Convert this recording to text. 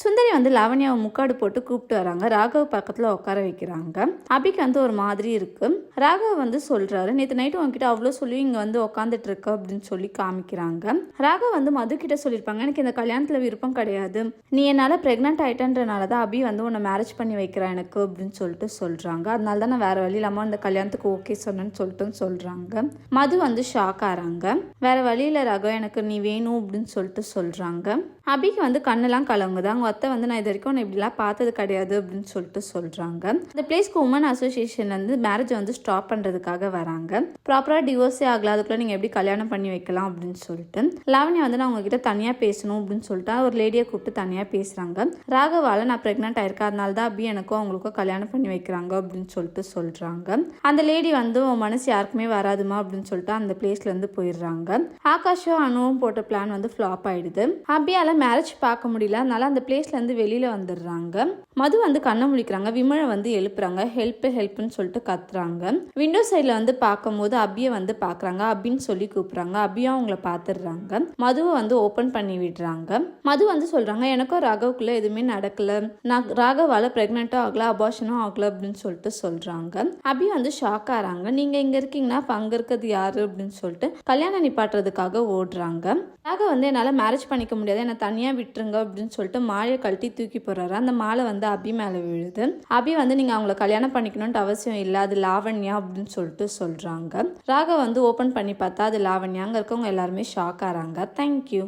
சுந்தரி வந்து லாவண்யாவை முக்காடு போட்டு கூப்பிட்டு வராங்க. ராகவ் பக்கத்தில் உட்கார வைக்கிறாங்க. அபிக்கு வந்து ஒரு மாதிரி இருக்கு. ராகவ் வந்து சொல்றாரு நேற்று நைட்டு உங்ககிட்ட அவ்வளோ சொல்லி இங்கே வந்து உட்காந்துட்டு இருக்க அப்படின்னு சொல்லி காமிக்கிறாங்க. ராகவ் வந்து மது கிட்ட சொல்லியிருப்பாங்க எனக்கு இந்த கல்யாணத்தில் விருப்பம் கிடையாது. நீ என்னால் ப்ரெக்னென்ட் ஆயிட்டன்றனால தான் அபி வந்து உன்னை மேரேஜ் பண்ணி வைக்கிறேன் எனக்கு அப்படின்னு சொல்லிட்டு சொல்கிறாங்க அதனால தான் நான் வேற வழி இல்லாமல் இந்த கல்யாணத்துக்கு ஓகே சொன்னேன்னு சொல்லிட்டு சொல்கிறாங்க மது வந்து ஷாக் ஆகிறாங்க வேற வழியில் ராகவ் எனக்கு நீ வேணும் அப்படின்னு சொல்லிட்டு சொல்கிறாங்க அபிக்கு வந்து கண்ணெல்லாம் கலங்குது. அவங்க அத்தை வந்து நான் இது வரைக்கும் நான் இப்படிலாம் பார்த்தது கிடையாது அப்படின்னு சொல்லிட்டு சொல்கிறாங்க இந்த பிளேஸ்க்கு உமன் அசோசியேஷன்லேருந்து மேரேஜ் வந்து ஸ்டாப் பண்ணுறதுக்காக வராங்க. ப்ராப்பராக டிவோர்ஸே ஆகல. அதுக்குள்ளே நீங்கள் எப்படி கல்யாணம் பண்ணி வைக்கலாம் அப்படின்னு சொல்லிட்டு. லாவண்யா வந்து நான் உங்ககிட்ட தனியாக பேசணும் அப்படின்னு சொல்லிட்டு ஒரு லேடியை கூப்பிட்டு தனியாக பேசுகிறாங்க ராகவால நான் ப்ரெக்னென்ட் ஆயிருக்கேன் அதனால தான் அபி எனக்கும் அவங்களுக்கும் கல்யாணம் பண்ணி வைக்கிறாங்க அப்படின்னு சொல்லிட்டு சொல்கிறாங்க அந்த லேடி வந்து உன் மனசு யாருக்குமே வராதுமா? அப்படின்னு சொல்லிட்டு அந்த பிளேஸ்லேருந்து போயிடுறாங்க. ஆகாஷும் அணுவும் போட்ட பிளான் வந்து ஃப்ளாப் ஆயிடுது. அபியால மேரேஜ் பார்க்க முடியல. அதனால அந்த பிளேஸ்லேருந்து வெளியில் வந்துடுறாங்க. மது வந்து கண்ணை முழிக்கிறாங்க விமலை வந்து எழுப்புறாங்க ஹெல்ப் ஹெல்ப்னு சொல்லிட்டு கத்துறாங்க. விண்டோ சைடில் வந்து பார்க்கும்போது அபியை வந்து பார்க்குறாங்க அபின்னு சொல்லி கூப்பிட்றாங்க அபியும் அவங்கள பார்த்துடுறாங்க. மதுவை வந்து ஓப்பன் பண்ணி விடுறாங்க. மது வந்து சொல்கிறாங்க எனக்கும் ராகவுக்குள்ளே எதுவுமே நடக்கல. நான் ராகவால் ப்ரெக்னெண்ட்டும் ஆகல அபார்ஷனும் ஆகல அப்படின்னு சொல்லிட்டு சொல்கிறாங்க அபி வந்து ஷாக் ஆகிறாங்க. நீங்கள் இங்கே இருக்கீங்கன்னா அப்போ அங்கே இருக்கிறது யாரு? அப்படின்னு சொல்லிட்டு கல்யாணம் நிப்பாட்டுறதுக்காக ஓடுறாங்க. ராகவ் வந்து என்னால் மேரேஜ் பண்ணிக்க முடியாது. என்னை தனியாக விட்டுருங்க அப்படின்னு சொல்லிட்டு மாலையை கழட்டி தூக்கி போடுறாரு. அந்த மாலை வந்து அபி மேலே விழுது. அபி வந்து நீங்கள் அவங்கள கல்யாணம் பண்ணிக்கணும்ட்டு அவசியம் இல்லை. அது லாவண்யா அப்படின்னு சொல்லிட்டு சொல்கிறாங்க ராக வந்து ஓப்பன் பண்ணி பார்த்தா அது லாவண்யா அங்கே இருக்கவங்க எல்லாருமே ஷாக் ஆகிறாங்க தேங்க்யூ